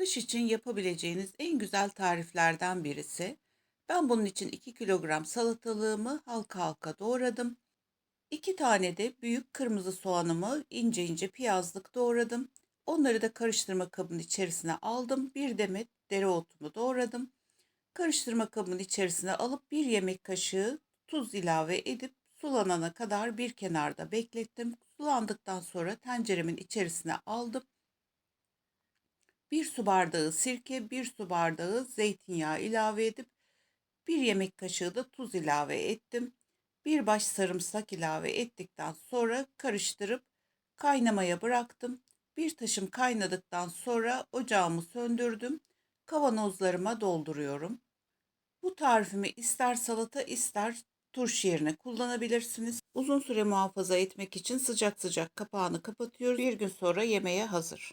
Kış için yapabileceğiniz en güzel tariflerden birisi. Ben bunun için 2 kilogram salatalığımı halka halka doğradım. 2 tane de büyük kırmızı soğanımı ince ince piyazlık doğradım. Onları da karıştırma kabının içerisine aldım. Bir demet dereotumu doğradım. Karıştırma kabının içerisine alıp bir yemek kaşığı tuz ilave edip sulanana kadar bir kenarda beklettim. Sulandıktan sonra tenceremin içerisine aldım. Bir su bardağı sirke, bir su bardağı zeytinyağı ilave edip bir yemek kaşığı da tuz ilave ettim. Bir baş sarımsak ilave ettikten sonra karıştırıp kaynamaya bıraktım. Bir taşım kaynadıktan sonra ocağımı söndürdüm. Kavanozlarıma dolduruyorum. Bu tarifimi ister salata ister turşu yerine kullanabilirsiniz. Uzun süre muhafaza etmek için sıcak sıcak kapağını kapatıyoruz. Bir gün sonra yemeğe hazır.